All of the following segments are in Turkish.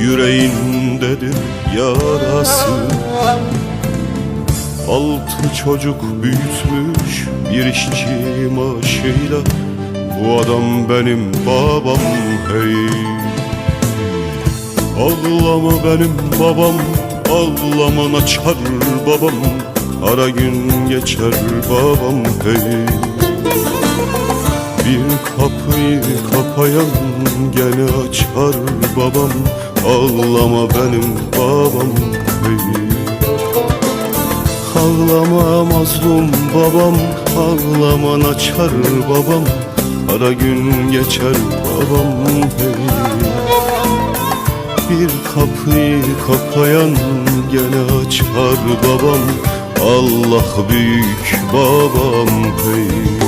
Yüreğindedir yarası. Altı çocuk büyütmüş bir işçi maaşıyla Bu adam benim babam hey. Ağlama benim babam Ağlama açar babam Ara gün geçer babam hey. Bir kapıyı kapayan gene açar babam Ağlama benim babam hey. Ağlama mazlum babam Ağlaman açar babam Ara gün geçer babam hey. Bir kapıyı kapayan gene açar babam Allah büyük babam hey.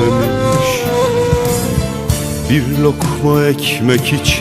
silmemiş Bir lokma ekmek için